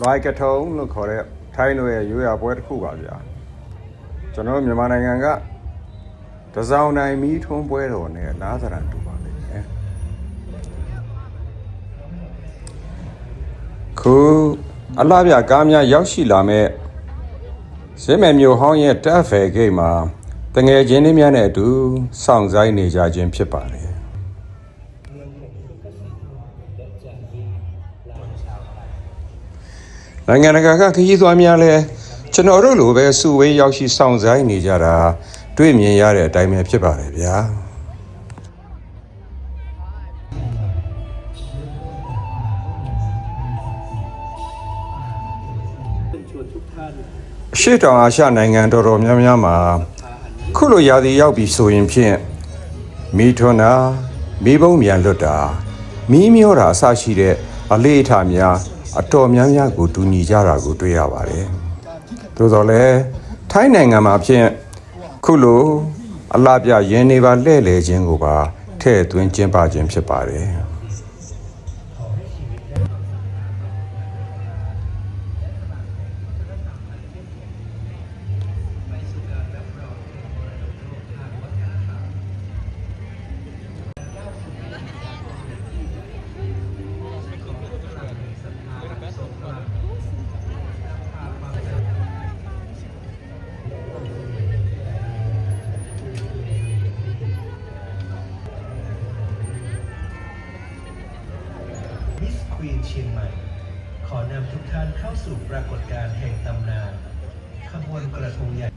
လွိုက်ကထုံလို့ခေါ်တဲ့ထိုင်းတို့ရဲ့ရိုးရာပွဲတစ်ခုပါဗျာကျွန်တော်တို့မြန်မာနိုင်ငံကတစောင်းနိုင်မီးထွန်းပွဲတော်နဲ့လားသရံတူပါလိမ့်မယ်ခုအလားဗျကားများရောက်ရှိလာမဲ့စင်းမယ်မျိုးဟောင်းရဲ့တက်ဖယ်ဂိတ်မှာတငယ်ချင်းလေးများနဲ့အတူစောင့်ဆိုင်နေကြခြင်းဖြစ်ပါတယ် နိုင်ငံတကာကခရီးသွားများလဲကျွန်တော်တို့လိုပဲစုဝေးရောက်ရှိဆောင်ဆိုင်နေကြတာတွေ့မြင်ရတဲ့အတိုင်းပဲဖြစ်ပါတယ်ဗျာအရှိတောင်အာရှနိုင်ငံတော်တော်များများမှာခုလိုရာသီရောက်ပြီဆိုရင်ဖြင့်မီးထွန်းတာမီးပုံးမြန်လွတ်တာမီးမျောတာအစရှိတဲ့အလေးအထားများ အတော်များများကိုတူညီကြတာကိုတွေ့ရပါတယ်။သို့တော်လည်းထိုင်းနိုင်ငံမှာဖြင့်ခုလိုအလားပြရင်းနေပါလှဲ့လေခြင်းကိုပါထည့်သွင်းကျင်းပခြင်းဖြစ်ပါတယ်။ เชียงใหม่ ขอนำทุกท่านเข้าสู่ปรากฏการณ์แห่งตำนาน ขบวนกระทงใหญ่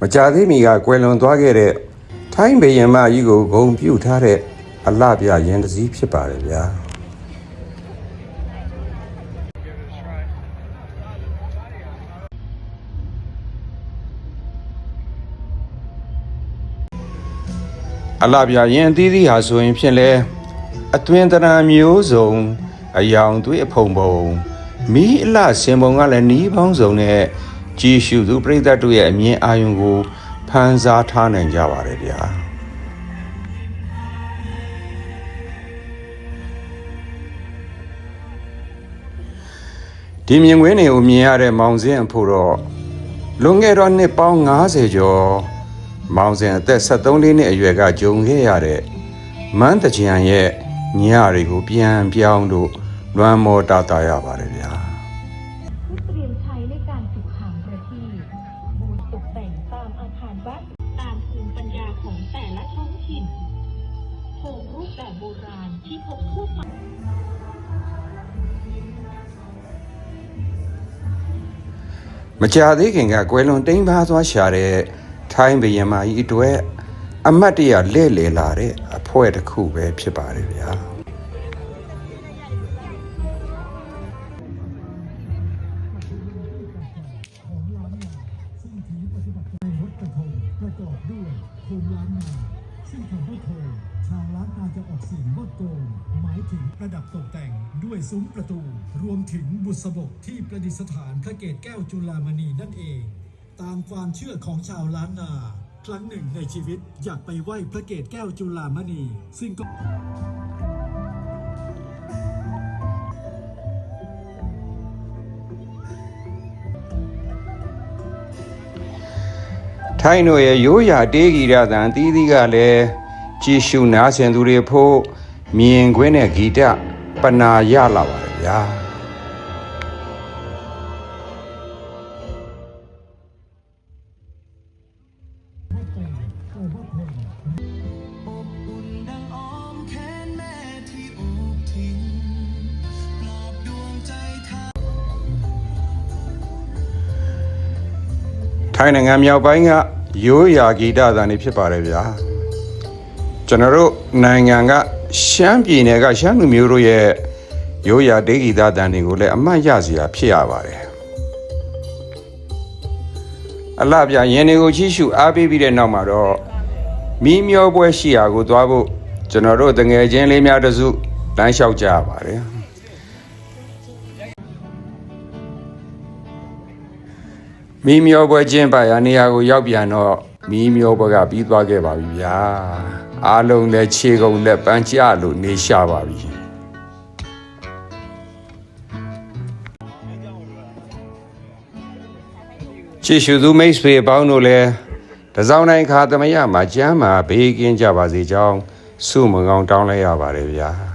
မကြာသေးမီကကွယ်လွန်သွားခဲ့တဲ့ထိုင်းဘယင်မကြီးကိုဂုံပြုတ်ထားတဲ့အလှပြရင်တစည်းဖြစ်ပါတယ်ဗျာအလှပြရင်အသီးသီးဟာဆိုရင်ဖြင့်လဲအတွင်တရာမျိုးစုံ အယောင်သွေးအဖုံဖုံမီးအလှစင်ပုံကလည်းနီးပေါင်းစုံနဲ့ကြည်ရှုသူပြိသတ်တို့ရဲ့အမြင်အာရုံကိုဖန်စားထားနိုင်ကြပါတယ်ဗျာဒီမြင်ကွင်းတွေကိုမြင်ရတဲ့မောင်စင်းအဖို့တော့လွန်ခဲ့တော့နှစ်ပေါင်း90ကျော်မောင်စင်းအသက်73နှစ်အရွယ်ကဂျုံခဲ့ရတဲ့မန်းတကြံရဲ့ညတွေကိုပြန်ပြောင်းလို့ လွမ်းမောတာတာရပါတယ်ဗျာ เพื่อเตรียมใช้ในการสุขามประทีปบูตกแต่งตามอาคารบ้านตามภูมิปัญญาของแต่ละท้องถิ่นโครงรูปแบบโบราณที่พบทั่วไป မကြာသေးခင်ကကွယ်လွန်တိမ်ပါသွားရှာတဲ့ထိုင်းဘယင်မကြီးအတွက်အမတ်တရလဲ့လေလာတဲ့အဖွဲတစ်ခုပဲဖြစ်ပါတယ်ဗျာ ปฏิบัติกรถกระทงประกอบด้วยโคมล้านนาซึ่งคำว่าโคมชาวล้านนาจะออกเสียงว่าโกมหมายถึงประดับตกแต่งด้วยซุ้มประตู รวมถึงบุษบกที่ประดิษฐานพระเกศแก้วจุลามณีนั่นเอง ตามความเชื่อของชาวล้านนา ครั้งหนึ่งในชีวิตอยากไปไหว้พระเกศแก้วจุลามณี ซึ่งก็ ထိုင်းတို့ရဲ့ရိုးရာတေးဂီရသံတီးသီးကလည်းကြည်ရှုနားဆင်သူတွေဖို့မြင်ခွင်းတဲ့ဂီတပနာရလာပါတယ်ဗျာ။ထိုင်းနိုင်ငံမြောက်ပိုင်းက ရိုးရာဂီတသံတွေဖြစ်ပါတယ်ဗျာကျွန်တော်တို့နိုင်ငံကရှမ်းပြည်နယ်ကရှမ်းလူမျိုးတို့ရဲ့ရိုးရာတေးဂီတသံတွေကိုလည်းအမှတ်ရစရာဖြစ်ရပါတယ်အလှပြရင်တွေကိုချီးရှုအားပေးပြီးတဲ့နောက်မှာတော့မီးမျောပွဲရှိရာကိုသွားဖို့ကျွန်တော်တို့တငယ်ချင်းလေးများတစုလမ်းလျှောက်ကြရပါတယ် မီးမျောပွဲချင်းပါရနေရာကိုရောက်ပြန်တော့မီးမျောပွဲကပြီးသွားခဲ့ပါပြီဗျာအားလုံးလည်းခြေကုန်နဲ့ပန်းချလို့နေရှာပါပြီချစ်ရှူသူမိတ်ဆွေအပေါင်းတို့လည်းတစောင်းတိုင်းခါသမယမှာကျမ်းမာဘေးကင်းကြပါစေကြောင်းဆုမကောင်းတောင်းလိုက်ရပါတယ်ဗျာ